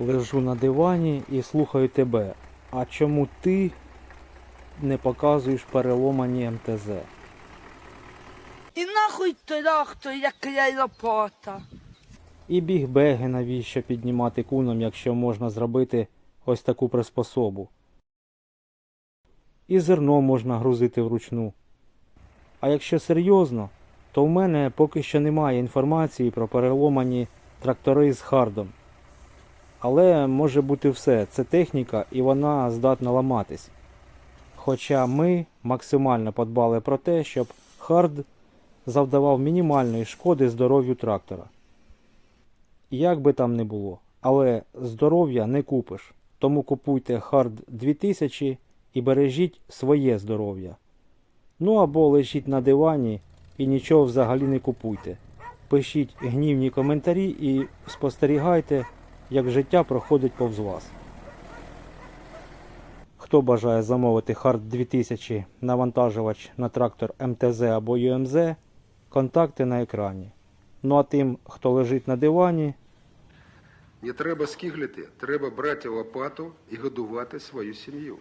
Лежу на дивані і слухаю тебе. А чому ти не показуєш переломані МТЗ? І нахуй трактор, як я лопата. І бігбеги навіщо піднімати куном, якщо можна зробити ось таку приспособу. І зерно можна грузити вручну. А якщо серйозно, то в мене поки що немає інформації про переломані трактори з хардом. Але може бути все, це техніка і вона здатна ламатись. Хоча ми максимально подбали про те, щоб хард завдавав мінімальної шкоди здоров'ю трактора. Як би там не було, але здоров'я не купиш. Тому купуйте Hard 2000 і бережіть своє здоров'я. Ну або лежіть на дивані і нічого взагалі не купуйте. Пишіть гнівні коментарі і спостерігайте, як життя проходить повз вас. Хто бажає замовити Хард 2000 навантажувач на трактор МТЗ або ЮМЗ, контакти на екрані. Ну а тим, хто лежить на дивані, Не треба скиглити, треба брати лопату і годувати свою сім'ю.